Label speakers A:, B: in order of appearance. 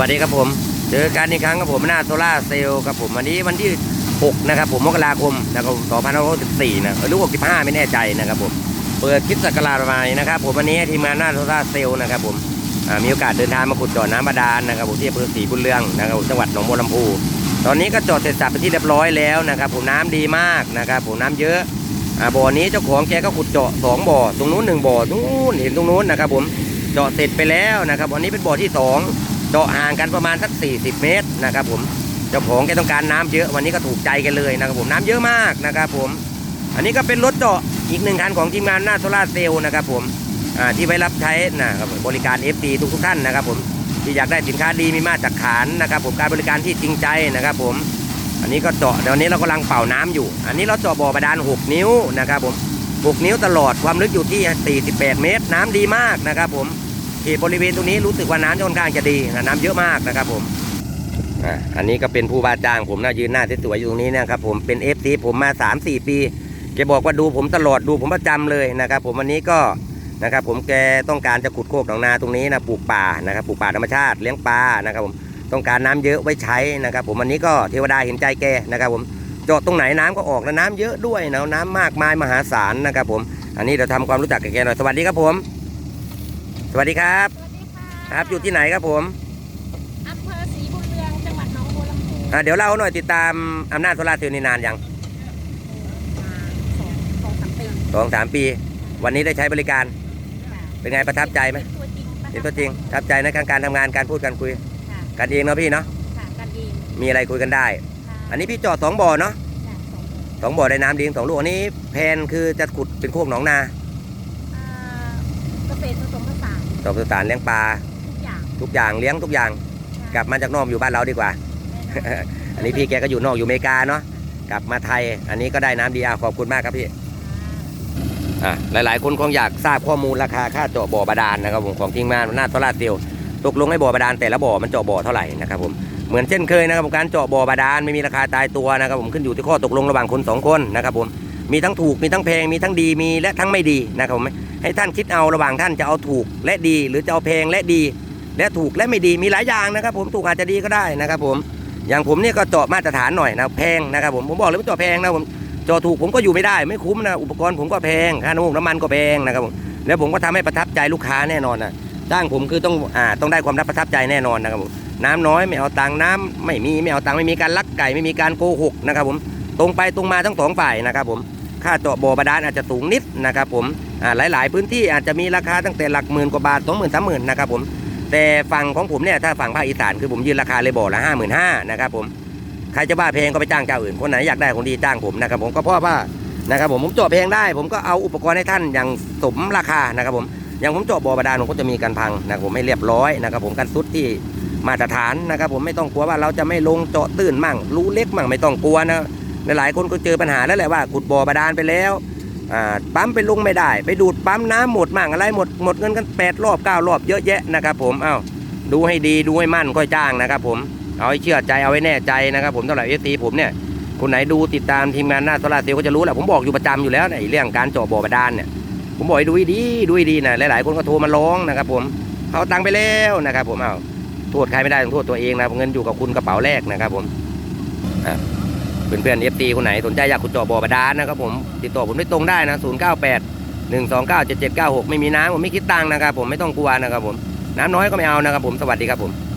A: วัสดีครับผมเจอกันอีกครั้งกับผมหน้าโซล่าเซลล์ครับผมวันนี้วันที่ 6 นะครับผมมกราคมนะครับ2564นะหรือ65 ไม่แน่ใจนะครับผมเปิดคลิปสักราชใหม่นะครับผมวันนี้ทีมงานหน้าโซล่าเซลล์นะครับผมมีโอกาสเดินทางมาขุดเจาะน้ำบาดาลนะครับผมที่อำเภอศรีบุญเรืองนะครับผมจังหวัดหนองบัวลำพูตอนนี้ก็เจาะเสร็จสับไปที่เรียบร้อยแล้วนะครับผมน้ำดีมากนะครับผมน้ำเยอะบ่อนี้เจ้าของแกก็ขุดเจาะสองบ่อตรงนู้นหนึ่งบ่อตรงนู้นเห็นตรงนู้นนะครับผมเจาะเสร็จไปแล้วนะครับวันนี้เป็นบ่อที่สองเจาะห่างกันประมาณสัก 40 เมตรนะครับผมเจ้าของแกต้องการน้ำเยอะวันนี้ก็ถูกใจกันเลยนะครับผมน้ำเยอะมากนะครับผม อันนี้ก็เป็นรถเจาะอีกหนึ่งคันของทีมงานหน้าโซลาเซลล์นะครับผมที่ไว้รับใช้นะครับบริการ FD ทุกทุกท่านนะครับผมที่อยากได้สินค้าดีมีมาตรฐานนะครับ ผมการบริการที่จริงใจนะครับ ผม อันนี้ก็เจาะเดี๋ยวนี้เรากำลังเป่าน้ำอยู่ อันนี้เราเจาะบ่อบาดาล 6 นิ้วนะครับผม 6 นิ้วตลอดความลึกอยู่ที่ 48 เมตร น้ำดีมากนะครับผม ที่บริเวณตรงนี้รู้สึกว่าน้ำจะค่อนข้างจะดีนะน้ำเยอะมากนะครับผมอ่าอันนี้ก็เป็นผู้บาจ้างผมนะยืนหน้าสวยๆอยู่ตรงนี้นะครับผมเป็น f อฟซีผมมา 3-4 ปีแกบอกว่าดูผมตลอดดูผมประจำเลยนะครับ ผมวันนี้ก็นะครับ ผมแกต้องการจะขุดโคกหนองนาตรงนี้นะปลูกป่านะครับปลูกป่าธรรมชาติเลี้ยงปลานะครับ ผมต้องการน้ำเยอะไว้ใช้นะครับ ผมวันนี้ก็เทวดาเห็นใจแกนะครับ ผมเจาะตรงไหนน้ำก็ออกนะน้ำเยอะด้วยนะน้ำมากมายมหาศาลนะครับ ผม อันนี้เราทำความรู้จักกับแกหน่อยสวัสดีครับผม สวัสดีครับ
B: สวัสดีค่ะ
A: ครับอยู่ที่ไหนครับผม
B: อำเภอศรีบุญเรืองจังหวัดหนองบัวลำพู
A: อ่าเดี๋ยวเล่าหน่อยติดตามอำนาจโซลาร์เซลล์นี่นานยัง
B: มาสองสองสามปี
A: สองสามปี วันนี้ได้ใช้บริการ
B: ค่ะ
A: เป็นไงประทับใจไหม
B: ตัวจริงปะ
A: เห็นตัวจริงประทับใจในการการทำงานการพูดการคุย
B: ค่ะ
A: กันเองเนาะพี่เนาะ
B: ค่ะกันเอง
A: มีอะไรคุยกันได้
B: ค่ะ
A: อันนี้พี่จอดสองบ่อเนาะ
B: ค่ะสองคน
A: สองบ่อได้น้ำดีสองลูกอันนี้แพนคือจะขุดเป็นโคกหนองนา
B: อ่าเก ษตรผสมผสาน
A: ต่อสถานเลี้ยงปลา
B: ทุกอย่าง
A: ทุกอย่างเลี้ยงทุกอย่าง
B: ค่ะ
A: กลับมาจากนอกอยู่บ้านเราดีกว่า
B: แน่นอน
A: อันนี้พี่แกก็อยู่นอกอยู่อเมริกาเนาะกลับมาไทย อันนี้ก็ได้น้ำดีอะขอบคุณมากครับพี่อะหลาย ๆ คนคงอยากทราบข้อมูลราคาค่าเจาะบ่อบาดาลนะครับผมของทีมงานหน้าโซลาร์เซลล์ตกลงให้บ่อบาดาลแต่ละบ่อมันเจาะบ่อเท่าไหร่นะครับผมเหมือนเช่นเคยนะครับผมการเจาะบ่อบาดาลไม่มีราคาตายตัวนะครับผมขึ้นอยู่ที่ข้อตกลงระหว่างคนสองคนนะครับผมมีทั้งถูกมีทั้งแพงมีทั้งดีมีและทั้งไม่ดีนะครับผม ให้ท่านคิดเอาระหว่างท่านจะเอาถูกและดีหรือจะเอาแพงและดี และถูกและไม่ดีมีหลายอย่างนะครับ ผมถูกอาจจะดีก็ได้นะครับ ผมอย่างผมเนี่ยก็เจาะมาตรฐานหน่อยนะแพงนะครับผมผมบอกเลยว่าเจาะแพงนะผมจอถูกผมก็อยู่ไม่ได้ไม่คุ้มนะอุปกรณ์ผมก็แพงค่าน้ำมันน้ำมันก็แพงนะครับผมแล้วผมก็ทำให้ประทับใจลูกค้าแน่นอนนะจ้างผมคือต้องอ่าต้องได้ความรับประทับใจแน่นอนนะครับผมน้ำน้อยไม่เอาตังน้ำไม่มีไม่เอาตังไม่มีการลักไก่ไม่มีการโกหกนะครับผมตรงไปตรงมาทั้งสองฝ่ายนะครับผมค่าเจาะบ่อบาดาลอาจจะสูงนิดนะครับผม หลายๆ พื้นที่อาจจะมีราคาตั้งแต่หลักหมื่นกว่าบาทสองหมื่นสามหมื่นนะครับผมแต่ฝั่งของผมเนี่ยถ้าฝั่งภาคอีสานคือผมยืนราคาเลยบ่อละห้าหมื่นห้านะครับผมใครจะบ้าแพงก็ไปจ้างเจ้าอื่นคนไหนอยากได้ของดีจ้างผมนะครับผมก็เพราะว่านะครับผมผมเจาะแพงได้ ผมก็เอาอุปกรณ์ให้ท่านอย่างสมราคานะครับผมอย่างผมเจาะบ่อบาดาลผมก็จะมีการพังนะครับผมให้เรียบร้อยนะครับผมการซุดที่มาตรฐานนะครับผมไม่ต้องกลัวว่าเราจะไม่ลงเจาะตื้นมั่งรู้เล็กมั่งไม่ต้องกลัวนะหลายๆคนก็เจอปัญหาแล้วแหละว่าขุดบ่อบาดาลไปแล้ว ปั๊มไปลงไม่ได้ ไปดูดปั๊มน้ำหมดมั่งอะไรหมดหมดเงินกันแปดรอบเก้ารอบเยอะแยะนะครับผมเอ้าดูให้ดีดูให้มั่นค่อยจ้างนะครับผมเอาให้เชื่อใจเอาไว้แน่ใจนะครับผมสำหรับเอซีผมเนี่ยคนไหนดูติดตามทีมงานหน้าโซลาเซลล์ก็จะรู้แหละผมบอกอยู่ประจำอยู่แล้วเนี่ยไอ้เรื่องการจาะบ่อบาดาลเนี่ยผมบอกให้ดูดีดูดีนะหลายๆคนก็โทรมาร้องนะครับผมเขาตังค์ไปแล้วนะครับผมเอาโทษใครไม่ได้ต้องโทษตัวเองนะเงินอยู่กับคุณกระเป๋าแรกนะครับผมอะ เพื่อนเอฟซีคนไหนสนใจอยากขุดเจาะบ่อบาดาลนะครับผมติดต่อผมได้ตรงได้นะ0 9 8 1 2 9 7 7 9 6ไม่มีน้ำผมไม่คิดตังค์นะครับผมไม่ต้องกลัวนะครับผมน้ำน้อยก็ไม่เอานะครับผมสวัสดีครับผม